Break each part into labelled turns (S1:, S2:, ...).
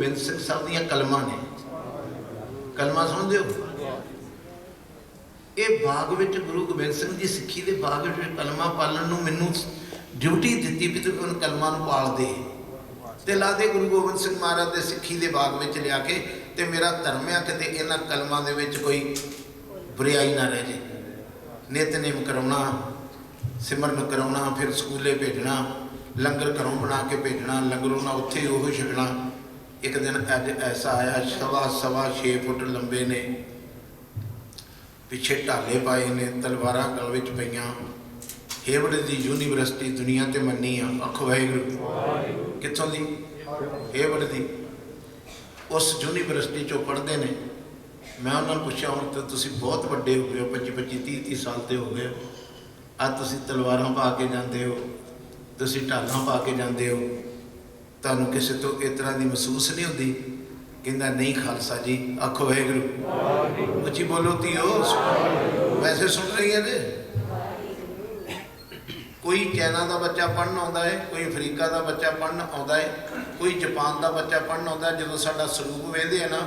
S1: ਗੋਬਿੰਦ ਸਿੰਘ ਸਾਹਿਬ ਦੀਆਂ ਕਲਮਾਂ ਨੇ। ਕਲਮਾਂ ਸੁਣਦੇ ਹੋ? ਇਹ ਬਾਗ ਵਿੱਚ ਗੁਰੂ ਗੋਬਿੰਦ ਸਿੰਘ ਜੀ ਸਿੱਖੀ ਦੇ ਬਾਗ ਵਿੱਚ ਕਲਮਾਂ ਪਾਲਣ ਨੂੰ ਮੈਨੂੰ ਡਿਊਟੀ ਦਿੱਤੀ ਵੀ ਤੂੰ ਉਹਨਾਂ ਕਲਮਾਂ ਨੂੰ ਪਾਲ ਦੇ ਤੇ ਲਾ ਦੇ ਗੁਰੂ ਗੋਬਿੰਦ ਸਿੰਘ ਮਹਾਰਾਜ ਦੇ ਸਿੱਖੀ ਦੇ ਬਾਗ ਵਿੱਚ ਲਿਆ ਕੇ ਤੇ ਮੇਰਾ ਧਰਮ ਆ ਕਿਤੇ ਇਹਨਾਂ ਕਲਮਾਂ ਦੇ ਵਿੱਚ ਕੋਈ ਬੁਰਾਈ ਨਾ ਰਹਿ ਜੇ। ਨਿਤਨੇਮ ਕਰਾਉਣਾ, ਸਿਮਰਨ ਕਰਾਉਣਾ, ਫਿਰ ਸਕੂਲੇ ਭੇਜਣਾ, ਲੰਗਰ ਘਰੋਂ ਬਣਾ ਕੇ ਭੇਜਣਾ, ਲੰਗਰੋਂ ਨਾ ਉੱਥੇ ਉਹ ਛਕਣਾ। ਇੱਕ ਦਿਨ ਅੱਜ ਐਸਾ ਆਇਆ ਸਵਾ ਸਵਾ 6 ਫੁੱਟ ਲੰਬੇ ਨੇ ਪਿੱਛੇ ਢਾਲੇ ਪਾਏ ਨੇ ਤਲਵਾਰਾਂ ਗਲ ਵਿੱਚ ਪਈਆਂ। ਹੇਵੜ ਦੀ ਯੂਨੀਵਰਸਿਟੀ ਦੁਨੀਆ ਤੇ ਮੰਨੀ ਆ। ਅੱਖ ਵਾਹਿਗੁਰੂ। ਕਿੱਥੋਂ ਦੀ? ਹੇਵੜ ਦੀ। ਉਸ ਯੂਨੀਵਰਸਿਟੀ ਚੋਂ ਪੜ੍ਹਦੇ ਨੇ। ਮੈਂ ਉਹਨਾਂ ਨੂੰ ਪੁੱਛਿਆ ਹੁਣ ਤਾਂ ਤੁਸੀਂ ਬਹੁਤ ਵੱਡੇ ਹੋ ਗਏ ਹੋ 25 25 30 30 ਸਾਲ ਦੇ ਹੋ ਗਏ ਅੱਜ ਤੁਸੀਂ ਤਲਵਾਰਾਂ ਪਾ ਕੇ ਜਾਂਦੇ ਹੋ ਤੁਸੀਂ ਢਾਲਾਂ ਪਾ ਕੇ ਜਾਂਦੇ ਹੋ। ਤੁਹਾਨੂੰ ਕਿਸੇ ਤੋਂ ਇਸ ਤਰ੍ਹਾਂ ਦੀ ਮਹਿਸੂਸ ਨਹੀਂ ਹੁੰਦੀ? ਕਹਿੰਦਾ, ਨਹੀਂ ਖਾਲਸਾ ਜੀ। ਆਖੋ, ਵਾਹਿਗੁਰੂ। ਉੱਚੀ ਬੋਲੋ, ਧੀਓ, ਵੈਸੇ ਸੁਣ ਰਹੀ ਹੈ ਤੇ ਕੋਈ ਚਾਈਨਾ ਦਾ ਬੱਚਾ ਪੜਨ ਆਉਂਦਾ ਹੈ ਕੋਈ ਅਫਰੀਕਾ ਦਾ ਬੱਚਾ ਪੜਨ ਆਉਂਦਾ ਹੈ ਕੋਈ ਜਾਪਾਨ ਦਾ ਬੱਚਾ ਪੜਨ ਆਉਂਦਾ ਜਦੋਂ ਸਾਡਾ ਸਰੂਪ ਵੇਖਦੇ ਆ ਨਾ,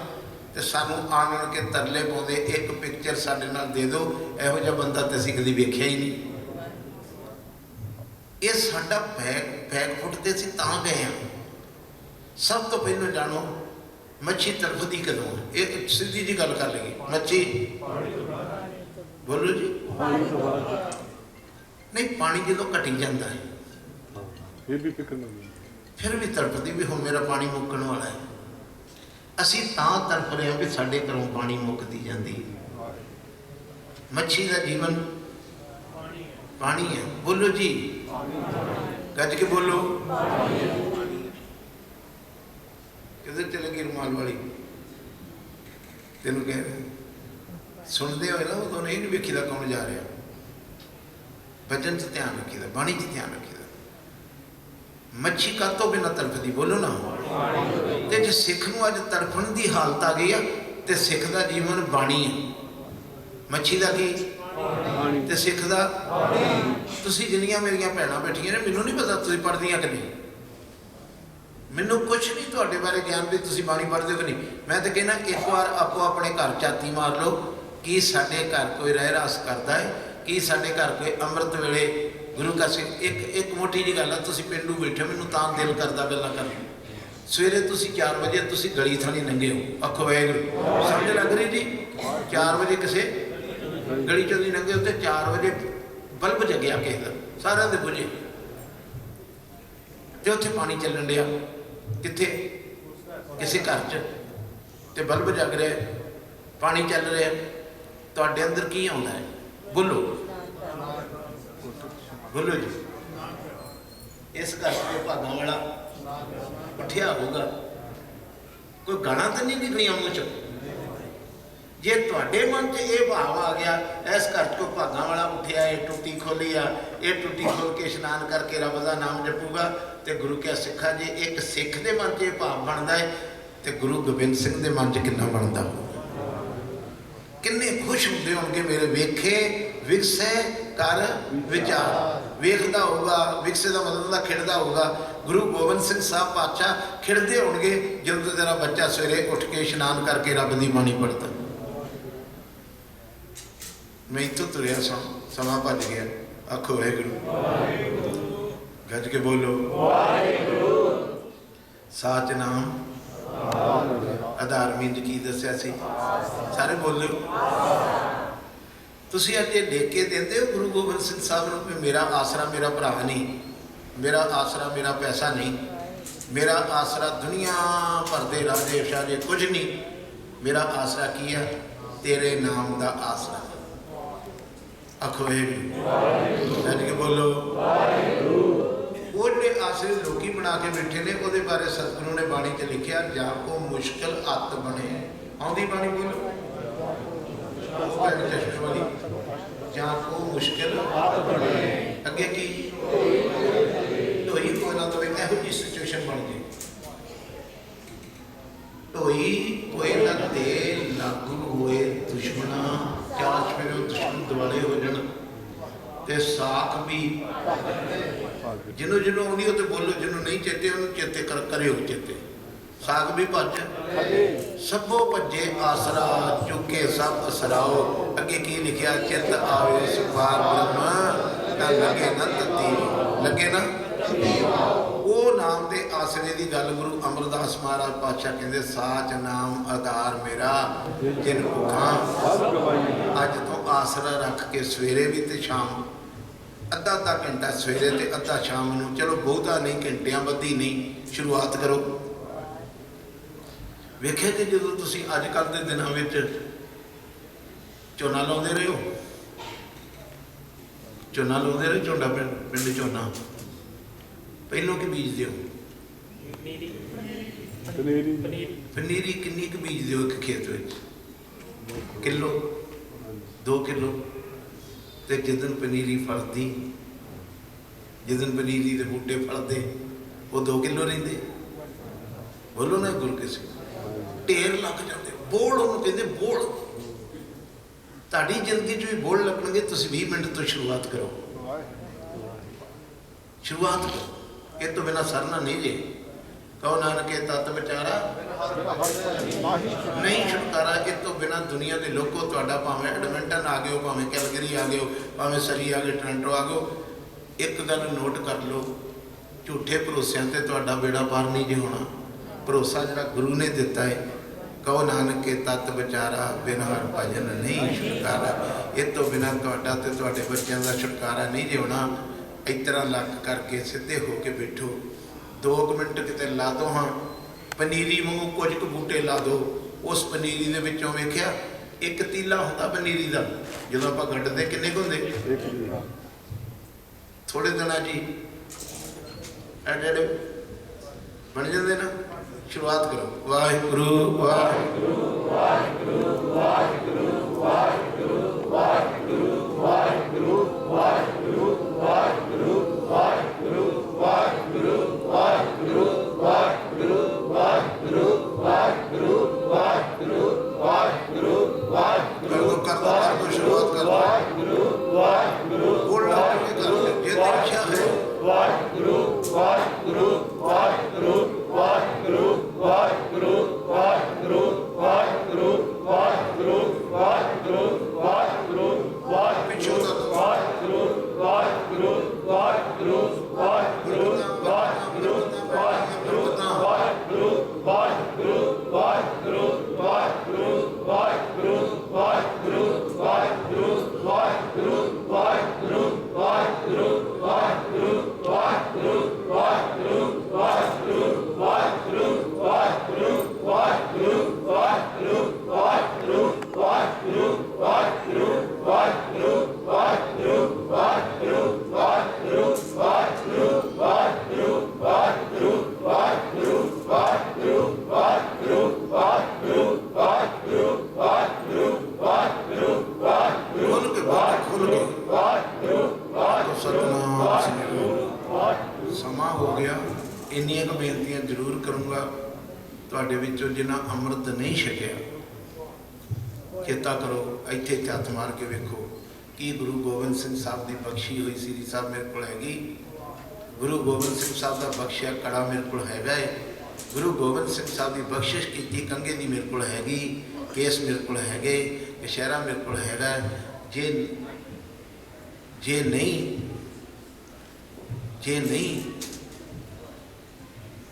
S1: ਤੇ ਸਾਨੂੰ ਆਣ ਆਣ ਕੇ ਤਰਲੇ ਪਾਉਂਦੇ, ਇੱਕ ਪਿਕਚਰ ਸਾਡੇ ਨਾਲ ਦੇ ਦਿਓ, ਇਹੋ ਜਿਹਾ ਬੰਦਾ ਤੇ ਅਸੀਂ ਕਦੀ ਵੇਖਿਆ ਹੀ ਨਹੀਂ। ਇਹ ਸਾਡਾ ਬੈਗ ਬੈਗ ਫੁੱਟਦੇ ਅਸੀਂ ਤਾਂ ਗਏ ਆ। ਸਭ ਤੋਂ ਪਹਿਲਾਂ ਜਾਣੋ ਮੱਛੀ ਤੜਫਦੀ ਕਦੋਂ ਹੈ? ਇਹ ਸਿੱਧੀ ਜੀ ਗੱਲ ਕਰ ਲਈਏ ਮੱਛੀ। ਬੋਲੋ ਜੀ। ਨਹੀਂ ਪਾਣੀ ਜਦੋਂ ਘਟੀ ਜਾਂਦਾ ਹੈ
S2: ਇਹ ਵੀ ਫਿਕਰ ਨਹੀਂ
S1: ਫਿਰ ਵੀ ਤੜਫਦੀ ਵੀ ਹੁਣ ਮੇਰਾ ਪਾਣੀ ਮੁੱਕਣ ਵਾਲਾ ਹੈ। ਅਸੀਂ ਤਾਂ ਤੜਫ ਰਹੇ ਹਾਂ ਵੀ ਸਾਡੇ ਘਰੋਂ ਪਾਣੀ ਮੁੱਕਦੀ ਜਾਂਦੀ ਹੈ। ਮੱਛੀ ਦਾ ਜੀਵਨ ਪਾਣੀ ਹੈ। ਬੋਲੋ ਜੀ। ਗੱਜ ਕੇ ਬੋਲੋ ਚਲੇ ਗਈ ਰੁਮਾਲ ਵਾਲੀ ਤੈਨੂੰ ਕਹਿ ਰਿਹਾ। ਸੁਣਦੇ ਹੋਏ ਨਾ ਉਦੋਂ ਨਹੀਂ ਵੇਖੀਦਾ ਕੌਣ ਜਾ ਰਿਹਾ। ਭਜਨ 'ਚ ਧਿਆਨ ਰੱਖੀਦਾ, ਬਾਣੀ 'ਚ ਧਿਆਨ ਰੱਖੀਦਾ। ਮੱਛੀ ਕਾਤੋਂ ਬਿਨਾ ਤੜਫਦੀ ਬੋਲੋ ਨਾ। ਤੇ ਜੇ ਸਿੱਖ ਨੂੰ ਅੱਜ ਤੜਫਣ ਦੀ ਹਾਲਤ ਆ ਗਈ ਆ, ਤੇ ਸਿੱਖ ਦਾ ਜੀਵਨ ਬਾਣੀ ਹੈ ਮੱਛੀ ਦਾ ਕੀ? ਤੇ ਸਿੱਖ ਦਾ? ਤੁਸੀਂ ਜਿੰਨੀਆਂ ਮੇਰੀਆਂ ਭੈਣਾਂ ਬੈਠੀਆਂ ਨੇ, ਮੈਨੂੰ ਨਹੀਂ ਪਤਾ ਤੁਸੀਂ ਪੜ੍ਹਦੀਆਂ ਕਿ ਨਹੀਂ। ਮੈਨੂੰ ਕੁਝ ਨਹੀਂ ਤੁਹਾਡੇ ਬਾਰੇ ਗਿਆਨ ਵੀ ਤੁਸੀਂ ਬਾਣੀ ਪੜ੍ਹਦੇ ਹੋ ਕਿ ਨਹੀਂ? ਮੈਂ ਤਾਂ ਕਹਿੰਦਾ ਇੱਕ ਵਾਰ ਆਪੋ ਆਪਣੇ ਘਰ ਚਾਤੀ ਮਾਰ ਲਓ। ਕੀ ਸਾਡੇ ਘਰ ਕੋਈ ਰਹਿ ਰਾਸ ਕਰਦਾ ਹੈ? ਕੀ ਸਾਡੇ ਘਰ ਕੋਈ ਅੰਮ੍ਰਿਤ ਵੇਲੇ ਗੁਰੂ ਕਾ ਸਿੰਘ ਇੱਕ ਇੱਕ ਮੋਟੀ ਜੀ ਗੱਲ ਆ, ਤੁਸੀਂ ਪਿੰਡੂ ਬੈਠੇ ਮੈਨੂੰ ਤਾਂ ਦਿਲ ਕਰਦਾ ਗੱਲਾਂ ਕਰਨ ਸਵੇਰੇ ਤੁਸੀਂ 4 ਵਜੇ ਤੁਸੀਂ ਗਲੀ ਥਾਣੀ ਲੰਘੇ ਹੋ। ਅੱਖੋ ਵਾਹਿਗੁਰੂ। ਸਮਝ ਲੱਗ ਰਹੀ ਜੀ? 4 ਵਜੇ ਕਿਸੇ ਗਲੀ ਚੋਂ ਦੀ ਲੰਘੇ ਉੱਤੇ 4 ਵਜੇ ਬਲਬ ਜਗਿਆ ਕਿਸੇ ਦਾ। ਸਾਰਿਆਂ ਦੇ ਬੁਝੇ। ਤੇ ਉੱਥੇ ਪਾਣੀ ਚੱਲਣ ਡਿਆ। ਕਿੱਥੇ? ਕਿਸੇ ਘਰ 'ਚ। ਤੇ ਬਲਬ ਜਗ ਰਿਹਾ ਪਾਣੀ ਚੱਲ ਰਿਹਾ ਤੁਹਾਡੇ ਅੰਦਰ ਕੀ ਆਉਂਦਾ ਹੈ? ਬੋਲੋ। ਬੋਲੋ ਜੀ। ਇਸ ਘਰ ਦੇ ਭਾਗਾਂ ਵਾਲਾ ਉੱਠਿਆ ਹੋਊਗਾ, ਕੋਈ ਗਾਣਾ ਤਾਂ ਨਹੀਂ ਨਿਕਲੀਆਂ ਮੂੰਹ ਚੋਂ? ਜੇ ਤੁਹਾਡੇ ਮਨ 'ਚ ਇਹ ਭਾਵ ਆ ਗਿਆ, ਇਸ ਘਰ 'ਚ ਕੋਈ ਭਾਗਾਂ ਵਾਲਾ ਉੱਠਿਆ, ਇਹ ਟੁੱਟੀ ਖੋਲੀ ਆ, ਇਹ ਟੁੱਟੀ ਖੋਲ ਕੇ ਇਸ਼ਨਾਨ ਕਰਕੇ ਰੱਬ ਦਾ ਨਾਮ ਜਪੂਗਾ ਤੇ ਗੁਰੂ ਕਿਆ ਸਿੱਖਾ ਜੇ? ਇੱਕ ਸਿੱਖ ਦੇ ਮਨ 'ਚ ਇਹ ਭਾਵ ਬਣਦਾ ਹੈ ਤੇ ਗੁਰੂ ਗੋਬਿੰਦ ਸਿੰਘ ਦੇ ਮਨ 'ਚ ਕਿੰਨਾ ਬਣਦਾ ਹੋਊਗਾ? ਕਿੰਨੇ ਖੁਸ਼ ਹੁੰਦੇ ਹੋਣਗੇ ਮੇਰੇ ਵੇਖੇ ਵਿਕਸੇ ਕਰ ਵਿਚਾਰ। ਵੇਖਦਾ ਹੋਊਗਾ ਵਿਕਸੇ ਦਾ ਮਤਲਬ ਦਾ ਖਿੜਦਾ ਹੋਊਗਾ। ਗੁਰੂ ਗੋਬਿੰਦ ਸਿੰਘ ਸਾਹਿਬ ਪਾਤਸ਼ਾਹ ਖਿੜਦੇ ਹੋਣਗੇ ਜਦੋਂ ਤੇਰਾ ਬੱਚਾ ਸਵੇਰੇ ਉੱਠ ਕੇ ਇਸ਼ਨਾਨ ਕਰਕੇ ਰੱਬ ਦੀ ਬਾਣੀ ਪੜ੍ਹਦਾ। ਮੈਂ ਇੱਥੋਂ ਤੁਰਿਆ ਸਮਾਂ ਭੱਜ ਗਿਆ। ਆਖੋ ਵਾਹਿਗੁਰੂ। ਗੱਜ ਕੇ ਬੋਲੋ। ਵਾਹਿਗੁਰੂ ਸਾਚ ਨਾਮ। ਆਧਾਰ ਮੀਂਦ ਕੀ ਦੱਸਿਆ ਸੀ? ਸਾਰੇ ਬੋਲਿਓ ਤੁਸੀਂ ਅੱਜ ਇਹ ਲਿਖ ਕੇ ਦਿੰਦੇ ਹੋ ਗੁਰੂ ਗੋਬਿੰਦ ਸਿੰਘ ਸਾਹਿਬ ਨੂੰ ਵੀ ਮੇਰਾ ਆਸਰਾ ਮੇਰਾ ਭਰਾ ਨਹੀਂ, ਮੇਰਾ ਆਸਰਾ ਮੇਰਾ ਪੈਸਾ ਨਹੀਂ, ਮੇਰਾ ਆਸਰਾ ਦੁਨੀਆ ਭਰ ਦੇ ਰਾਜੇ ਸ਼ਾਹੇ ਕੁਝ ਨਹੀਂ, ਮੇਰਾ ਆਸਰਾ ਕੀ ਹੈ ਤੇਰੇ ਨਾਮ ਦਾ ਆਸਰਾ। ਆਖੋ ਇਹ ਅੱਜ ਕੇ ਬੋਲੋ। ਉਹ ਜਿਹੜੇ ਲੋਕੀ ਬਣਾ ਕੇ ਬੈਠੇ ਨੇ, ਉਹਦੇ ਬਾਰੇ ਸਤਿਗੁਰੂ ਨੇ ਬਾਣੀ 'ਚ ਲਿਖਿਆ, ਜਾਂ ਕੋ ਮੁਸ਼ਕਲ ਹੱਥ ਬਣੇ। ਆਉਂਦੀ ਬਾਣੀ ਬੋਲੋ। ਜਾਂ ਕੋ ਮੁਸ਼ਕਲ ਹੱਥ ਬਣੇ। ਅੱਗੇ ਕੀ? ਢੋਈ ਕੋਈ ਨਾ ਦੋਵੇ ਇਹੋ ਜਿਹੀ ਸਿਚੁਏਸ਼ਨ ਬਣ ਗਈ। ਢੋਈ ਕੋਈ ਨਾ ਦੇ ਲਾਗੂ ਹੋਏ ਦੁਸ਼ਮਣਾ ਚਾਚ ਮੇਰੇ ਦੁਸ਼ਮਣ ਦੁਆਲੇ ਹੋ ਜਾਣ, ਤੇ ਸਾਖ ਵੀ ਜਿਹਨੂੰ ਜਿਹਨੂੰ ਆਉਂਦੀ ਉਹ ਤੇ ਬੋਲੋ ਜਿਹਨੂੰ ਨਹੀਂ ਚੇਤੇ ਉਹਨੂੰ ਚੇਤੇ ਕਰ ਕਰਿਓ ਚੇਤੇ। ਸਾਗ ਵੀ ਭੱਜ। ਸਭੋ ਭੱਜੇ ਆਸਰਾ ਚੁੱਕੇ ਸਭ ਅਸਰਾਓ। ਅੱਗੇ ਕੀ ਲਿਖਿਆ? ਚਿੰਤ ਆਵੇ ਸੁਖਾਰ ਬ੍ਰਹਮ ਤਾਂ ਲੱਗੇ ਨਾ ਤਤੀ। ਲੱਗੇ ਨਾ? ਉਹ ਨਾਮ ਦੇ ਆਸਰੇ ਦੀ ਗੱਲ ਗੁਰੂ ਅਮਰਦਾਸ ਮਹਾਰਾਜ ਪਾਤਸ਼ਾਹ ਕਹਿੰਦੇ ਸਾਚ ਨਾਮ ਆਧਾਰ ਮੇਰਾ ਜਿਨ ਭੁਖਾਂ। ਅੱਜ ਤੋਂ ਆਸਰਾ ਰੱਖ ਕੇ ਸਵੇਰੇ ਵੀ ਤੇ ਸ਼ਾਮ ਅੱਧਾ ਅੱਧਾ ਘੰਟਾ ਸਵੇਰੇ ਤੇ ਅੱਧਾ ਸ਼ਾਮ ਨੂੰ। ਚਲੋ ਬਹੁਤਾ ਨਹੀਂ, ਘੰਟਿਆਂ ਬੱਧੀ ਨਹੀਂ। ਸ਼ੁਰੂਆਤ ਕਰੋ। ਵੇਖਿਆ ਕਿ ਜਦੋਂ ਤੁਸੀਂ ਅੱਜ ਕੱਲ ਦੇ ਦਿਨਾਂ ਵਿੱਚ ਝੋਨਾ ਲਾਉਂਦੇ ਰਹੇ ਹੋ? ਝੋਨਾ ਲਾਉਂਦੇ ਰਹੇ ਝੋਨਾ ਪਿੰਡ ਪਿੰਡ ਝੋਨਾ? ਪਹਿਲੋਂ ਕੀ ਬੀਜਦੇ ਹੋ?
S2: ਕਨੇਰੀ
S1: ਪਨੀਰੀ। ਕਿੰਨੀ ਕੁ ਬੀਜਦੇ ਹੋ ਇੱਕ ਖੇਤ ਵਿੱਚ? ਕਿਲੋ? 2 ਕਿਲੋ? ਤੇ ਜਿੱਦਨ ਪਨੀਰੀ ਫੜਦੀ ਜਿੱਦਨ ਪਨੀਰੀ ਦੇ ਬੂਟੇ ਫੜਦੇ, ਉਹ 2 ਕਿਲੋ ਰਹਿੰਦੇ। ਬੋਲੋ ਨਾ ਗੁਰੂ ਕੇ ਢੇਰ ਲੱਗ ਜਾਂਦੇ। ਬੋਲ ਉਹਨੂੰ ਕਹਿੰਦੇ, ਬੋਲ। ਤੁਹਾਡੀ ਜ਼ਿੰਦਗੀ 'ਚ ਵੀ ਬੋਲ ਲੱਗਣਗੇ ਤੁਸੀਂ 20 ਮਿੰਟ ਤੋਂ ਸ਼ੁਰੂਆਤ ਕਰੋ। ਸ਼ੁਰੂਆਤ ਕਰੋ। ਇਹ ਤੋਂ ਬਿਨਾ ਸਰਨਾ ਨਹੀਂ ਜੇ। ਕਹੋ ਨਾਨਕੇ, ਤਤ ਵਿਚਾਰਾ ਨਹੀਂ ਛੁਟਕਾਰਾ, ਇਹ ਤੋਂ ਬਿਨਾ ਦੁਨੀਆ ਦੇ ਲੋਕੋ ਤੁਹਾਡਾ ਭਾਵੇਂ ਐਡਮਿੰਟਨ ਆ ਗਿਓ ਭਾਵੇਂ ਕੈਲਗਰੀ ਆ ਗਿਓ ਭਾਵੇਂ ਸਰੀ ਆ ਗਏ, ਟੋਰਾਂਟੋ ਆ ਗਿਓ ਇੱਕ ਗੱਲ ਨੋਟ ਕਰ ਲਓ, ਝੂਠੇ ਭਰੋਸਿਆਂ ਤੇ ਤੁਹਾਡਾ ਬੇੜਾ ਪਾਰ ਨਹੀਂ ਜੇ ਹੋਣਾ। ਭਰੋਸਾ ਜਿਹੜਾ ਗੁਰੂ ਨੇ ਦਿੱਤਾ ਹੈ, ਕਹੋ ਨਾਨਕ ਕੇ ਤਤ ਵਿਚਾਰਾ, ਬਿਨਾਂ ਹਰ ਭਜਨ ਨਹੀਂ ਛੁਟਕਾਰਾ। ਇਹ ਤੋਂ ਬਿਨਾਂ ਤੁਹਾਡਾ ਤੇ ਤੁਹਾਡੇ ਬੱਚਿਆਂ ਦਾ ਛੁਟਕਾਰਾ ਨਹੀਂ ਜੇ ਹੋਣਾ। ਇਸ ਤਰ੍ਹਾਂ ਲੱਕ ਕਰਕੇ ਸਿੱਧੇ ਹੋ ਕੇ ਬੈਠੋ। 2 ਮਿੰਟ ਕਿਤੇ ਲਾ ਦੋ ਹਾਂ। ਪਨੀਰੀ ਵਾਂਗੂ ਕੁਝ ਕੁ ਬੂਟੇ ਲਾ ਦੋ। ਉਸ ਪਨੀਰੀ ਦੇ ਵਿੱਚੋਂ ਵੇਖਿਆ ਇੱਕ ਤੀਲਾ ਹੁੰਦਾ ਪਨੀਰੀ ਦਾ। ਜਦੋਂ ਆਪਾਂ ਗੱਡਦੇ ਕਿੰਨੇ ਹੁੰਦੇ? ਥੋੜੇ ਦਿਨਾਂ ਜੀ ਐਡੇ ਬਣ ਜਾਂਦੇ ਨਾ ਸ਼ੁਰੂਆਤ ਕਰੋ। ਵਾਹਿਗੁਰੂ ਵਾਹਿਗੁਰੂ ਕਰ ਇੰਨੀਆਂ ਕੁ ਬੇਨਤੀਆਂ ਜ਼ਰੂਰ ਕਰੂੰਗਾ ਤੁਹਾਡੇ ਵਿੱਚੋਂ ਜਿਨ੍ਹਾਂ ਅੰਮ੍ਰਿਤ ਨਹੀਂ ਛਕਿਆ। ਚੇਤਾ ਕਰੋ, ਇੱਥੇ ਇੱਥੇ ਹੱਥ ਮਾਰ ਕੇ ਵੇਖੋ ਕੀ ਗੁਰੂ ਗੋਬਿੰਦ ਸਿੰਘ ਸਾਹਿਬ ਦੀ ਬਖਸ਼ੀ ਹੋਈ ਸ੍ਰੀ ਸਾਹਿਬ ਮੇਰੇ ਕੋਲ ਹੈਗੀ। ਗੁਰੂ ਗੋਬਿੰਦ ਸਿੰਘ ਸਾਹਿਬ ਦਾ ਬਖਸ਼ਿਆ ਕੜਾ ਮੇਰੇ ਕੋਲ ਹੈਗਾ ਹੈ ਗੁਰੂ ਗੋਬਿੰਦ ਸਿੰਘ ਸਾਹਿਬ ਦੀ ਬਖਸ਼ਿਸ਼ ਕੀਤੀ ਕੰਗੇ ਦੀ ਮੇਰੇ ਕੋਲ ਹੈਗੀ, ਕੇਸ ਮੇਰੇ ਕੋਲ ਹੈਗੇ ਕਸ਼ਹਿਰਾ ਮੇਰੇ ਕੋਲ ਹੈਗਾ। ਜੇ ਜੇ ਨਹੀਂ ਜੇ ਨਹੀਂ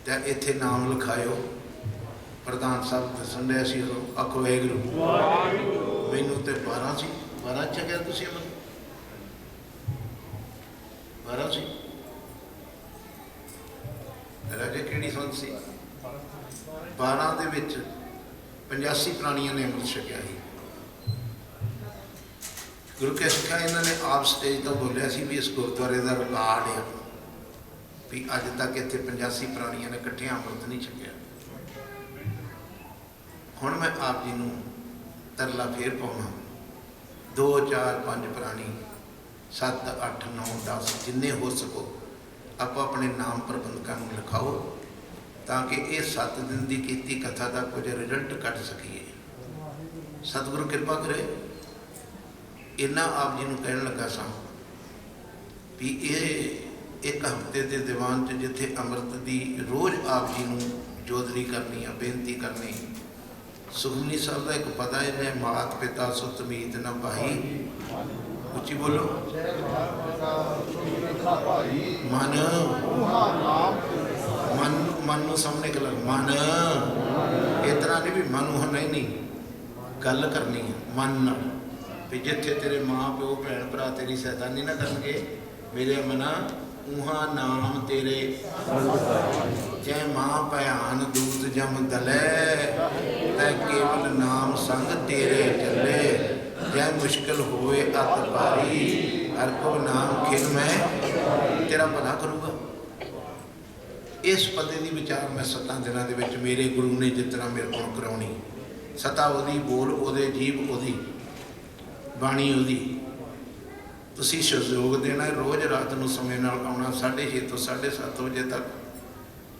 S1: ਤਾਂ ਇੱਥੇ ਨਾਮ ਲਿਖਾਇਓ। ਪ੍ਰਧਾਨ ਸਾਹਿਬ ਦੱਸਣ ਡਿਆ ਸੀ ਉਦੋਂ ਆਖੋ ਵਾਹਿਗੁਰੂ ਮੈਨੂੰ ਤੇ 12 ਸੀ। 12 ਚ ਗਿਆ ਤੁਸੀਂ ਅਮਨ? 12 ਸੀ? ਰਾਜੇ, ਕਿਹੜੀ ਸੰਤ ਸੀ? 12 ਦੇ ਵਿੱਚ 85 ਪ੍ਰਾਣੀਆਂ ਨੇ ਅੰਮ੍ਰਿਤ ਛਕਿਆ ਸੀ। ਗੁਰੂ ਕੇ ਸਿੱਖਾਂ ਇਹਨਾਂ ਨੇ ਆਪ ਸਟੇਜ ਤੋਂ ਬੋਲਿਆ ਸੀ ਵੀ ਇਸ ਗੁਰਦੁਆਰੇ ਦਾ ਰਿਕਾਰਡ ਹੈ ਵੀ ਅੱਜ ਤੱਕ ਇੱਥੇ 85 ਪ੍ਰਾਣੀਆਂ ਨੇ ਇਕੱਠਿਆਂ ਅੰਮ੍ਰਿਤ ਨਹੀਂ ਛਕਿਆ। ਹੁਣ ਮੈਂ ਆਪ ਜੀ ਨੂੰ ਤਰਲਾ ਫੇਰ ਪਾਉਣਾ। 2 4 5 ਪ੍ਰਾਣੀ 7 8 9 10 ਜਿੰਨੇ ਹੋ ਸਕੋ, ਆਪੋ ਆਪਣੇ ਨਾਮ ਪ੍ਰਬੰਧਕਾਂ ਨੂੰ ਲਿਖਾਓ ਤਾਂ ਕਿ ਇਹ 7 ਦਿਨ ਦੀ ਕੀਤੀ ਕਥਾ ਦਾ ਕੁਝ ਰਿਜ਼ਲਟ ਕੱਢ ਸਕੀਏ। ਸਤਿਗੁਰੂ ਕਿਰਪਾ ਕਰੇ। ਇਹਨਾਂ ਆਪ ਜੀ ਨੂੰ ਕਹਿਣ ਲੱਗਾ ਸਾਂ ਵੀ ਇਹ ਇੱਕ ਹਫ਼ਤੇ ਦੇ ਦੀਵਾਨ 'ਚ ਜਿੱਥੇ ਅੰਮ੍ਰਿਤ ਦੀ ਰੋਜ਼ ਆਪ ਜੀ ਨੂੰ ਜੋਦਰੀ ਕਰਨੀ ਆ, ਬੇਨਤੀ ਕਰਨੀ। ਸੁਖਮਨੀ ਸਾਹਿਬ ਦਾ ਇੱਕ ਪਤਾ ਹੈ, ਮੈਂ ਮਾਤ ਪਿਤਾ ਸੁਤ ਮੀਤ ਨਾ ਭਾਈ। ਉੱਚੀ ਬੋਲੋ। ਮਨ। ਮਨ ਮਨ ਨੂੰ ਸਾਹਮਣੇ ਕਰ ਮਨ। ਤਰ੍ਹਾਂ ਨਹੀਂ ਵੀ ਮਨ ਉਹ ਨਹੀਂ ਨਹੀਂ, ਗੱਲ ਕਰਨੀ ਹੈ ਮਨ ਨਾਲ। ਵੀ ਜਿੱਥੇ ਤੇਰੇ ਮਾਂ, ਪਿਓ ਭੈਣ ਭਰਾ ਤੇਰੀ ਸੈਤਾਨੀ ਨਾ ਕਰਨਗੇ, ਮੇਰੇ ਮਨਾ ਉਹਾਂ ਨਾਮ ਤੇਰੇ। ਜੈ ਮਾਂ ਭਿਆਨ ਦੂਤ ਜਮ ਦਲੈ, ਤੈ ਕੇਵਲ ਨਾਮ ਸੰਗ ਤੇਰੇ ਚੱਲੇ। ਜੈ ਮੁਸ਼ਕਿਲ ਹੋਵੇ ਅਤ ਭਾਰੀ, ਹਰ ਕੋ ਨਾਮ ਖਿਲ ਮੈਂ ਤੇਰਾ ਭਲਾ ਕਰੂਗਾ। ਇਸ ਪਤੇ ਦੀ ਵਿਚਾਰ ਮੈਂ ਸੱਤਾਂ ਦਿਨਾਂ ਦੇ ਵਿੱਚ ਮੇਰੇ ਗੁਰੂ ਨੇ ਜਿਤਨਾ ਮੇਰੇ ਕੋਲ ਕਰਾਉਣੀ। ਸਤਾ ਉਹਦੀ, ਬੋਲ ਉਹਦੇ, ਜੀਵ ਉਹਦੀ, ਬਾਣੀ ਉਹਦੀ। ਤੁਸੀਂ ਸਹਿਯੋਗ ਦੇਣਾ ਹੈ, ਰੋਜ਼ ਰਾਤ ਨੂੰ ਸਮੇਂ ਨਾਲ ਆਉਣਾ 6:30 ਤੋਂ 7:30 ਵਜੇ ਤੱਕ।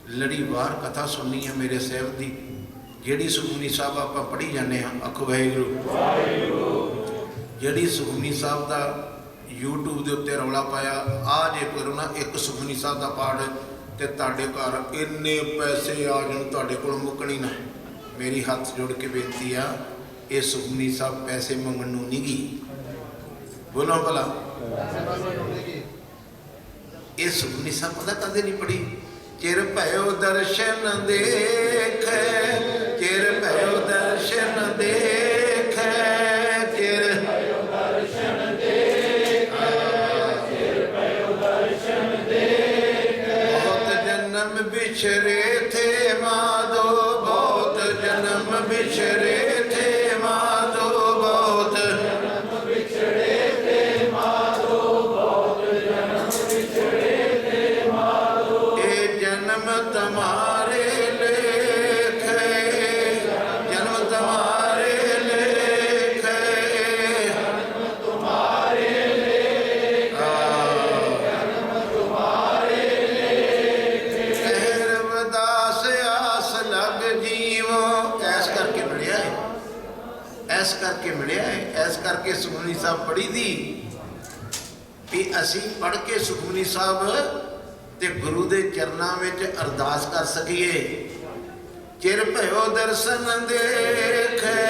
S1: ਲੜੀਵਾਰ ਕਥਾ ਸੁਣਨੀ ਹੈ ਮੇਰੇ ਸਾਹਿਬ ਦੀ। ਜਿਹੜੀ ਸੁਖਮਨੀ ਸਾਹਿਬ ਆਪਾਂ ਪੜ੍ਹੀ ਜਾਂਦੇ ਹਾਂ ਅਖ ਵਾਹਿਗੁਰੂ। ਜਿਹੜੀ ਸੁਖਮਨੀ ਸਾਹਿਬ ਦਾ YouTube ਦੇ ਉੱਤੇ ਰੌਲਾ ਪਾਇਆ ਆ ਜੇ ਕਰੋ ਨਾ ਇੱਕ ਸੁਖਮਨੀ ਸਾਹਿਬ ਦਾ ਪਾਠ ਤੇ ਤੁਹਾਡੇ ਘਰ ਇੰਨੇ ਪੈਸੇ ਆ ਜਾਣ ਤੁਹਾਡੇ ਕੋਲ ਮੁੱਕਣੀ ਨਾ। ਮੇਰੀ ਹੱਥ ਜੋੜ ਕੇ ਬੇਨਤੀ ਆ ਇਹ ਸੁਖਮਨੀ ਸਾਹਿਬ ਪੈਸੇ ਮੰਗਣ ਨੂੰ ਨਹੀਂ ਗਈ। ਬੋਲੋ ਭਲਾ। ਇਹ ਸੁਖਮਨੀ ਸਾਹਿਬ ਪਤਾ ਕਦੇ ਨਹੀਂ ਪੜੀ। ਚਿਰ ਭਇਓ ਦਰਸ਼ਨ ਦੇਖ, ਚਿਰ ਭਇਓ ਦਰਸ਼ਨ ਦੇਖ। ਕਰਕੇ ਮਿਲਿਆ ਹੈ ਐਸ ਕਰਕੇ ਮਿਲਿਆ ਹੈ ਐਸ ਕਰਕੇ ਸੁਖਮਨੀ ਸਾਹਿਬ ਪੜ੍ਹੀ ਦੀ ਵੀ ਅਸੀਂ ਪੜ੍ਹ ਕੇ ਸੁਖਮਨੀ ਸਾਹਿਬ ਤੇ ਗੁਰੂ ਦੇ ਚਰਨਾਂ ਵਿੱਚ ਅਰਦਾਸ ਕਰ ਸਕੀਏ। ਚਿਰ ਭਇਓ ਦਰਸ਼ਨ ਦੇਖੈ।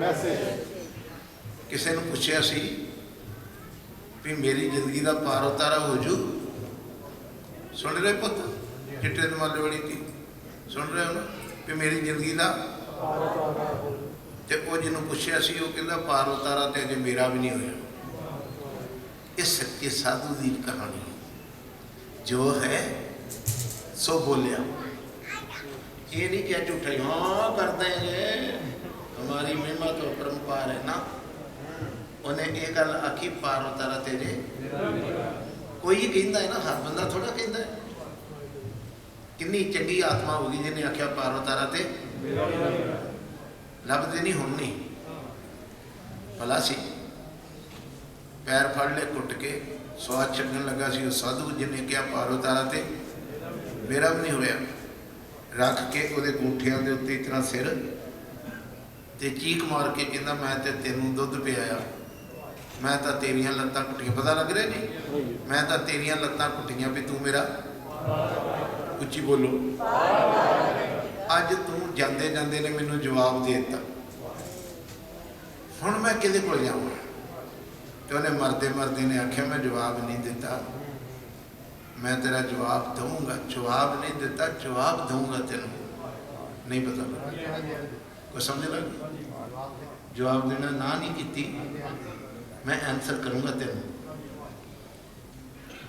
S1: ਮੈਸੇਜ ਕਿਸੇ ਨੂੰ ਪੁੱਛਿਆ ਸੀ ਵੀ ਮੇਰੀ ਜ਼ਿੰਦਗੀ ਦਾ ਪਾਰ ਉਤਾਰਾ ਹੋ ਜੂ? ਸੁਣ ਰਹੇ ਪੁੱਤ? ਚਿੱਟੇ ਦਮਾਲੇ ਵਾਲੀ ਕੀ ਸੁਣ ਰਹੇ ਹੋ ਨਾ ਵੀ ਮੇਰੀ ਜ਼ਿੰਦਗੀ ਦਾ ਤੇ ਉਹ ਜਿਹਨੂੰ ਪੁੱਛਿਆ ਸੀ, ਉਹ ਕਹਿੰਦਾ ਪਾਰ ਉਤਾਰਾ ਤੇ ਅਜੇ ਮੇਰਾ ਵੀ ਨਹੀਂ ਹੋਇਆ। ਇਹ ਸੱਚੇ ਸਾਧੂ ਦੀ ਕਹਾਣੀ ਜੋ ਹੈ, ਸੋ ਬੋਲਿਆ। ਇਹ ਨਹੀਂ ਕਿ ਝੂਠੇ ਹਾਂ ਕਰਦੇ ਜੇ ਹਮਾਰੀ ਮਹਿਮਾ ਤੋਂ ਪਰੰਪਰਾ ਹੈ ਨਾ ਉਹਨੇ ਇਹ ਗੱਲ ਆਖੀ ਪਾਰ ਉਤਾਰਾ ਤੇਰੇ ਕੋਈ ਕਹਿੰਦਾ ਹੈ ਨਾ ਹਰ ਬੰਦਾ ਥੋੜਾ ਕਹਿੰਦਾ ਹੈ ਕਿੰਨੀ ਚੰਗੀ ਆਤਮਾ ਹੋ ਗਈ ਜਿਹਨੇ ਆਖਿਆ ਪਾਰ ਉਤਾਰਾ ਤੇ ਲੱਭਦੇ ਨਹੀਂ ਹੁਣ ਨਹੀਂ ਭਲਾ ਸੀ ਪੈਰ ਫੜ ਲੈ ਕੁੱਟ ਕੇ ਸਵਾਦ ਛਕਣ ਲੱਗਾ ਸੀ ਉਹ ਸਾਧੂ ਜਿਹਨੇ ਕਿਹਾ ਪਾਰ ਉਤਾਰਾ ਤੇ ਮੇਰਾ ਵੀ ਨਹੀਂ ਹੋਇਆ ਰੱਖ ਕੇ ਉਹਦੇ ਗੂਠਿਆਂ ਦੇ ਉੱਤੇ ਇਤਨਾ ਸਿਰ ਤੇ ਚੀਕ ਮਾਰ ਕੇ ਕਹਿੰਦਾ, ਮੈਂ ਤੇ ਤੈਨੂੰ ਦੁੱਧ ਪਿਆਇਆ। ਮੈਂ ਤਾਂ ਤੇਰੀਆਂ ਲੱਤਾਂ ਕੁੱਟੀਆਂ ਪਤਾ ਲੱਗ ਰਿਹਾ ਜੀ ਮੈਂ ਤਾਂ ਤੇਰੀਆਂ ਲੱਤਾਂ ਕੁੱਟੀਆਂ ਵੀ ਤੂੰ ਮੇਰਾ ਉੱਚੀ ਬੋਲੋ। ਅੱਜ ਤੂੰ ਜਾਂਦੇ ਜਾਂਦੇ ਨੇ ਮੈਨੂੰ ਜਵਾਬ ਦੇ ਦਿੱਤਾ। ਹੁਣ ਮੈਂ ਕਿਹਦੇ ਕੋਲ ਜਾਵਾਂ? ਤੇ ਉਹਨੇ ਮਰਦੇ ਮਰਦੇ ਨੇ ਆਖਿਆ, ਮੈਂ ਜਵਾਬ ਨਹੀਂ ਦਿੱਤਾ। ਮੈਂ ਤੇਰਾ ਜਵਾਬ ਦਊਂਗਾ। ਜਵਾਬ ਨਹੀਂ ਦਿੱਤਾ, ਜਵਾਬ ਦਊਂਗਾ ਤੈਨੂੰ। ਨਹੀਂ ਪਤਾ ਕੋਈ ਸਮਝ ਲੱਗ ਜਵਾਬ ਦੇਣਾ ਨਾ ਨਹੀਂ ਕੀਤੀ। ਮੈਂ ਆਨਸਰ ਕਰੂੰਗਾ ਤੈਨੂੰ।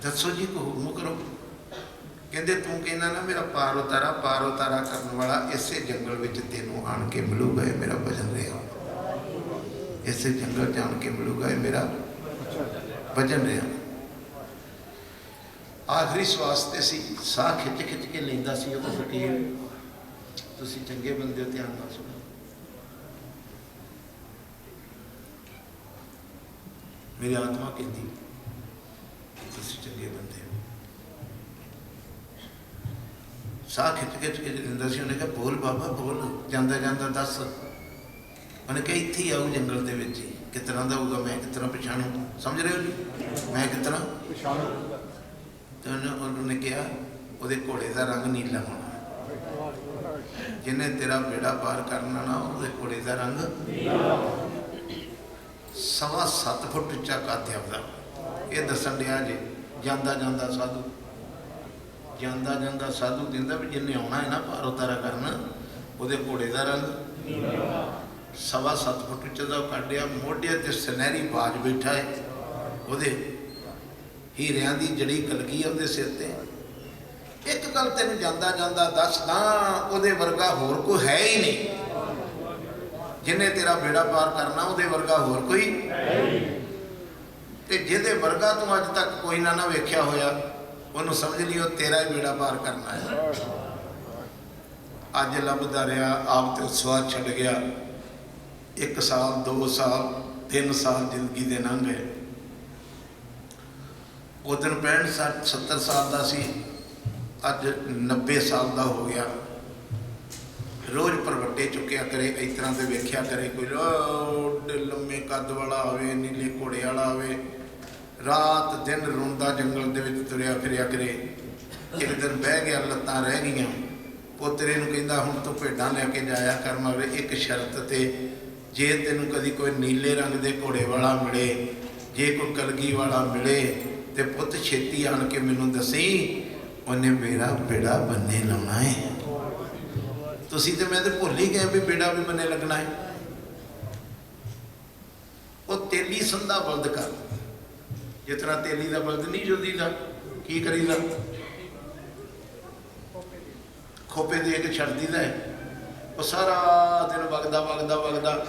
S1: ਦੱਸੋ ਜੀ ਕੋ ਹੁਕਮ ਕਰੋ। ਕਹਿੰਦੇ, ਤੂੰ ਕਹਿੰਦਾ ਨਾ, ਮੇਰਾ ਪਾਰ ਉਤਾਰਾ ਪਾਰ ਉਤਾਰਾ ਕਰਨ ਵਾਲਾ ਇਸੇ ਜੰਗਲ ਵਿੱਚ ਤੈਨੂੰ ਆਣ ਕੇ ਮਿਲੂਗਾ, ਇਹ ਮੇਰਾ ਭਜਨ ਰਿਹਾ। ਇਸੇ ਜੰਗਲ 'ਚ ਆਣ ਕੇ ਮਿਲੂਗਾ, ਇਹ ਮੇਰਾ ਭਜਨ ਰਿਹਾ। ਆਖਰੀ ਸਵਾਸ ਤੇ ਸੀ ਸਾਹ ਖਿੱਚ ਖਿੱਚ ਕੇ ਲੈਂਦਾ ਸੀ, ਉਹ ਫਕੀਰ। ਤੁਸੀਂ ਚੰਗੇ ਬੰਦੇ ਹੋ, ਧਿਆਨ ਨਾਲ ਸੁਣੋ। ਮੇਰੀ ਆਤਮਾ ਕਹਿੰਦੀ ਤੁਸੀਂ ਚੰਗੇ ਬੰਦੇ ਹੋ। ਸਾਹ ਖਿੱਚ ਕੇ ਲੈਂਦਾ ਸੀ ਉਹਨੇ ਕਿਹਾ ਬੋਲ ਬਾਬਾ ਬੋਲ। ਜਾਂਦਾ ਜਾਂਦਾ ਦੱਸ। ਉਹਨੇ ਕਿਹਾ ਇੱਥੇ ਹੀ ਆਉ ਜੰਗਲ ਦੇ ਵਿੱਚ ਹੀ। ਕਿਸ ਤਰ੍ਹਾਂ ਦਾ ਹੋਊਗਾ ਮੈਂ ਕਿਸ ਤਰ੍ਹਾਂ ਪਛਾਣੂ? ਸਮਝ ਰਹੇ ਹੋ ਜੀ? ਮੈਂ ਕਿਸ ਤਰ੍ਹਾਂ?
S2: ਪਛਾਣ।
S1: ਤੇ ਉਹਨੇ ਕਿਹਾ ਉਹਦੇ ਘੋੜੇ ਦਾ ਰੰਗ ਨੀਲਾ ਹੋਣਾ ਜਿਹਨੇ ਤੇਰਾ ਬੇੜਾ ਪਾਰ ਕਰਨਾ ਨਾ ਉਹਦੇ ਘੋੜੇ ਦਾ ਰੰਗ ਸਵਾ ਸੱਤ ਫੁੱਟ ਉੱਚਾ ਕੱਦ ਹੈ ਇਹ ਦੱਸਣ ਡਿਆ ਜੇ, ਜਾਂਦਾ ਜਾਂਦਾ ਸਾਧੂ। ਜਾਂਦਾ ਜਾਂਦਾ ਸਾਧੂ ਕਹਿੰਦਾ ਵੀ ਜਿਹਨੇ ਆਉਣਾ ਹੈ ਨਾ ਪਾਰ ਉਤਾਰਾ ਕਰਨ, ਉਹਦੇ ਘੋੜੇ ਦਾ ਰੰਗ। ਸਵਾ ਸੱਤ ਫੁੱਟ ਉੱਚਾ ਦਾ ਉਹ ਕੱਢਿਆ ਮੋਢੇ ਤੇ ਸੁਨਹਿਰੀ ਬਾਜ ਬੈਠਾ ਹੈ। ਉਹਦੇ ਹੀਰਿਆਂ ਦੀ ਜੜੀ ਕਲਗੀ ਆ ਉਹਦੇ ਸਿਰ ਤੇ। ਇੱਕ ਗੱਲ ਤੈਨੂੰ ਜਾਂਦਾ ਜਾਂਦਾ ਦੱਸਦਾ, ਉਹਦੇ ਵਰਗਾ ਹੋਰ ਕੋਈ ਹੈ ਹੀ ਨਹੀਂ। ਜਿਹਨੇ ਤੇਰਾ ਬੇੜਾ ਪਾਰ ਕਰਨਾ ਉਹਦੇ ਵਰਗਾ ਹੋਰ ਕੋਈ ਤੇ ਜਿਹਦੇ ਵਰਗਾ ਤੂੰ ਅੱਜ ਤੱਕ ਕੋਈ ਨਾ ਨਾ ਵੇਖਿਆ ਹੋਇਆ ਉਹਨੂੰ ਸਮਝ ਲਿਓ ਤੇਰਾ ਹੀ ਬੇੜਾ ਪਾਰ ਕਰਨਾ ਹੈ। ਅੱਜ ਲੱਭਦਾ ਰਿਹਾ ਆਪ ਤੇ ਸਵਾਦ ਛੱਡ ਗਿਆ। ਇੱਕ ਸਾਲ ਦੋ ਸਾਲ ਤਿੰਨ ਸਾਲ ਜ਼ਿੰਦਗੀ ਦੇ ਲੰਘ ਗਏ। ਉਹ ਦਿਨ 65 ਸੱਠ 70 ਸਾਲ ਦਾ ਸੀ। ਅੱਜ 90 ਸਾਲ ਦਾ ਹੋ ਗਿਆ। ਰੋਜ਼ ਪਰਵੱਟੇ ਚੁੱਕਿਆ ਕਰੇ, ਇਸ ਤਰ੍ਹਾਂ ਦੇ ਵੇਖਿਆ ਕਰੇ, ਕੋਈ ਰੋਡ ਲੰਮੇ ਕੱਦ ਵਾਲਾ ਹੋਵੇ ਨੀਲੇ ਘੋੜੇ ਵਾਲਾ ਹੋਵੇ ਰਾਤ ਦਿਨ ਰੋਂਦਾ ਜੰਗਲ ਦੇ ਵਿੱਚ ਤੁਰਿਆ ਫਿਰਿਆ ਕਰੇ। ਇੱਕ ਦਿਨ ਬਹਿ ਗਿਆ, ਲੱਤਾਂ ਰਹਿ ਗਈਆਂ। ਪੋਤਰੇ ਨੂੰ ਕਹਿੰਦਾ, ਹੁਣ ਤੂੰ ਭੇਡਾਂ ਲੈ ਕੇ ਜਾਇਆ ਕਰ, ਮਗਰ ਇੱਕ ਸ਼ਰਤ ਤੇ ਜੇ ਤੈਨੂੰ ਕਦੀ ਕੋਈ ਨੀਲੇ ਰੰਗ ਦੇ ਘੋੜੇ ਵਾਲਾ ਮਿਲੇ, ਜੇ ਕੋਈ ਕਲਗੀ ਵਾਲਾ ਮਿਲੇ, ਤੇ ਪੁੱਤ ਛੇਤੀ ਆਣ ਕੇ ਮੈਨੂੰ ਦੱਸੀ, ਉਹਨੇ ਮੇਰਾ ਬੇੜਾ ਬੰਨੇ ਲਾਉਣਾ ਹੈ ਤੁਸੀਂ ਤੇ ਮੈਂ ਤੇ ਭੁੱਲ ਹੀ ਗਏ ਵੀ ਬੇੜਾ ਵੀ ਮੰਨੇ ਲੱਗਣਾ ਹੈ ਉਹ ਤੇਲੀ ਸੰਧਾ ਬਲਦ ਕਰ। ਜਿਸ ਤਰ੍ਹਾਂ ਤੇਲੀ ਦਾ ਬਲਦ ਨਹੀਂ ਜੁਲਦੀ ਦਾ ਕੀ ਕਰੀਦਾ? ਖੋਪੇ ਦੇ ਕੇ ਛੱਡ ਦੀਦਾ ਹੈ। ਉਹ ਸਾਰਾ ਦਿਨ ਵਗਦਾ ਵਗਦਾ ਵਗਦਾ,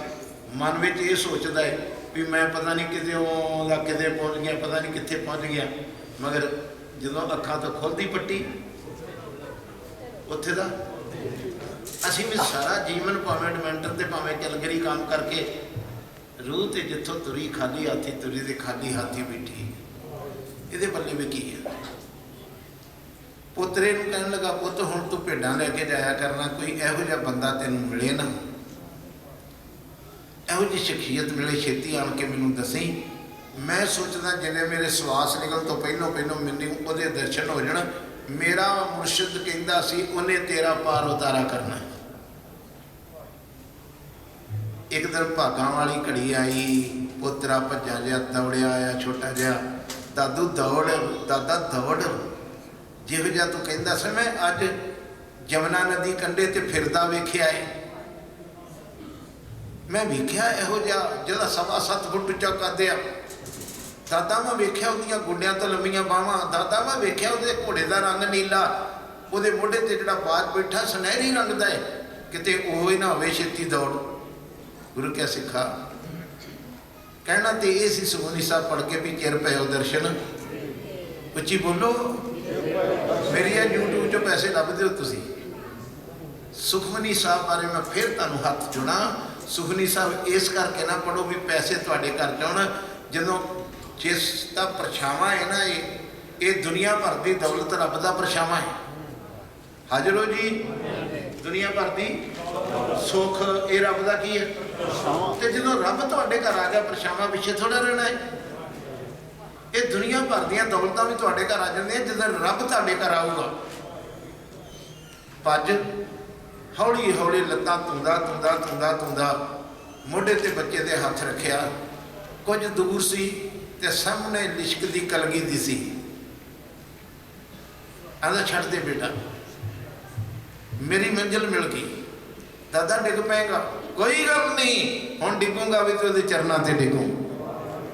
S1: ਮਨ ਵਿੱਚ ਇਹ ਸੋਚਦਾ ਹੈ ਵੀ ਮੈਂ ਪਤਾ ਨਹੀਂ ਕਿਤੇ ਦਾ ਕਿਤੇ ਪਹੁੰਚ ਗਿਆ, ਪਤਾ ਨਹੀਂ ਕਿੱਥੇ ਪਹੁੰਚ ਗਿਆ। ਮਗਰ ਜਦੋਂ ਅੱਖਾਂ ਤੋਂ ਖੁੱਲਦੀ ਪੱਟੀ, ਉੱਥੇ ਦਾ ਅਸੀਂ ਵੀ ਸਾਰਾ ਜੀਵਨ ਭਾਵੇਂ ਐਡਮੈਂਟਰ ਤੇ ਭਾਵੇਂ ਕੈਲਗਰੀ ਕੰਮ ਕਰਕੇ ਰੂਹ ਤੇ ਜਿੱਥੋਂ ਤੁਰੀ ਖਾਲੀ ਹਾਥੀ, ਤੁਰੀ ਤੇ ਖਾਲੀ ਹਾਥੀ ਬੈਠੀ। ਇਹਦੇ ਬੱਲੇ ਵੀ ਕੀ ਹੈ? ਪੁੱਤਰੇ ਨੂੰ ਕਹਿਣ ਲੱਗਾ, ਪੁੱਤ, ਹੁਣ ਤੂੰ ਭੇਡਾਂ ਲੈ ਕੇ ਜਾਇਆ ਕਰਨਾ ਕੋਈ ਇਹੋ ਜਿਹਾ ਬੰਦਾ ਤੈਨੂੰ ਮਿਲੇ ਨਾ। ਇਹੋ ਜਿਹੀ ਸ਼ਖਸੀਅਤ ਮਿਲੇ, ਛੇਤੀ ਆਣ ਕੇ ਮੈਨੂੰ ਦੱਸੀ। ਮੈਂ ਸੋਚਦਾ ਜਿਵੇਂ ਮੇਰੇ ਸਵਾਸ ਨਿਕਲ ਤੋਂ ਪਹਿਲਾਂ ਪਹਿਲਾਂ ਮੈਨੂੰ ਉਹਦੇ ਦਰਸ਼ਨ ਹੋ ਜਾਣ ਮੇਰਾ ਮੁਰਸ਼ਿਦ ਕਹਿੰਦਾ ਸੀ, ਉਹਨੇ ਤੇਰਾ ਪਾਰ ਉਤਾਰਾ ਕਰਨਾ। ਇੱਕ ਦਿਨ ਭਾਗਾਂ ਵਾਲੀ ਘੜੀ ਆਈ, ਪੁੱਤਰਾ ਭੱਜਾ ਜਿਹਾ, ਦੌੜਿਆ ਆਇਆ ਛੋਟਾ ਜਿਹਾ, ਦਾਦੂ, ਦੌੜ, ਦਾਦਾ, ਦੌੜ। ਜਿਹੋ ਜਿਹਾ ਤੂੰ ਕਹਿੰਦਾ ਸੀ, ਮੈਂ ਅੱਜ ਜਮਨਾ ਨਦੀ ਕੰਢੇ ਤੇ ਫਿਰਦਾ ਵੇਖਿਆ ਏ। ਮੈਂ ਵੇਖਿਆ ਇਹੋ ਜਿਹਾ ਜਿਹਦਾ ਸਵਾ ਸੱਤ ਫੁੱਟ ਉੱਚਾ ਕੱਦ ਦਾਦਾ ਮੈਂ ਵੇਖਿਆ ਉਹਦੀਆਂ ਗੁੰਡਿਆਂ ਤੋਂ ਲੰਮੀਆਂ ਬਾਹਾਂ, ਦਾਦਾ ਮੈਂ ਵੇਖਿਆ ਉਹਦੇ ਘੋੜੇ ਦਾ ਰੰਗ ਨੀਲਾ, ਉਹਦੇ ਮੋਢੇ ਤੇ ਜਿਹੜਾ ਬਾਜ ਬੈਠਾ, ਸੁਨਹਿਰੀ ਰੰਗ ਦਾ ਹੈ। ਕਿਤੇ ਉਹ ਹੀ ਨਾ ਹੋਵੇ ਛੇਤੀ ਦੌੜ। ਗੁਰੂ ਕਿਆ ਸਿੱਖਾ? ਕਹਿਣਾ ਤੇ ਇਹ ਸੀ ਸੁਖਮਨੀ ਸਾਹਿਬ ਪੜ੍ਹ ਕੇ ਵੀ ਚਿਰ ਪਏ ਦਰਸ਼ਨ। ਉੱਚੀ ਬੋਲੋ। ਮੇਰੀ ਇਹ YouTube 'ਚੋਂ ਪੈਸੇ ਲੱਭਦੇ ਹੋ ਤੁਸੀਂ। ਸੁਖਮਨੀ ਸਾਹਿਬ ਬਾਰੇ ਮੈਂ ਫਿਰ ਤੁਹਾਨੂੰ ਹੱਥ ਜੁਣਾ ਸੁਖਮਨੀ ਸਾਹਿਬ ਇਸ ਕਰਕੇ ਨਾ ਪੜੋ ਵੀ ਪੈਸੇ ਤੁਹਾਡੇ ਘਰ ਜਾਣ ਜਦੋਂ ਜਿਸ ਦਾ ਪਰਛਾਵਾਂ ਹੈ ਨਾ ਇਹ ਇਹ ਦੁਨੀਆ ਭਰ ਦੀ ਦੌਲਤ ਰੱਬ ਦਾ ਪਰਛਾਵਾਂ ਹੈ। ਹਾਜ਼ਰ ਹੋ ਜੀ? ਦੁਨੀਆ ਭਰ ਦੀ ਸੁੱਖ, ਇਹ ਰੱਬ ਦਾ ਕੀ ਹੈ? ਤੇ ਜਦੋਂ ਰੱਬ ਤੁਹਾਡੇ ਘਰ ਆ ਗਿਆ, ਪਰਛਾਵਾਂ ਪਿੱਛੇ ਥੋੜਾ ਰਹਿਣਾ ਹੈ। ਇਹ ਦੁਨੀਆ ਭਰ ਦੀਆਂ ਦੌਲਤਾਂ ਵੀ ਤੁਹਾਡੇ ਘਰ ਆ ਜਾਂਦੀਆਂ ਜਦੋਂ ਰੱਬ ਤੁਹਾਡੇ ਘਰ ਆਊਗਾ। ਭੱਜ, ਹੌਲੀ ਹੌਲੀ ਲੱਤਾਂ ਤੁੰਦਾ ਤੁੰਦਾ ਤੁੰਦਾ ਤੁੰਦਾ ਮੋਢੇ ਤੇ ਬੱਚੇ ਦੇ ਹੱਥ ਰੱਖਿਆ। ਕੁਝ ਦੂਰ ਸੀ ਤੇ ਸਾਹਮਣੇ ਲਿਸ਼ਕ ਦੀ ਕਲਗੀ ਦੀ ਸੀ। ਛੱਡ ਦੇ ਬੇਟਾ। ਮੇਰੀ ਮੰਜ਼ਿਲ ਮਿਲ ਗਈ। ਦਾਦਾ ਡਿੱਗ ਪਏਗਾ। ਕੋਈ ਗੱਲ ਨਹੀਂ। ਹੁਣ ਡਿੱਗੂਗਾ ਵੀ ਤੇ ਉਹਦੇ ਚਰਨਾਂ ਤੇ ਡਿੱਗੂ।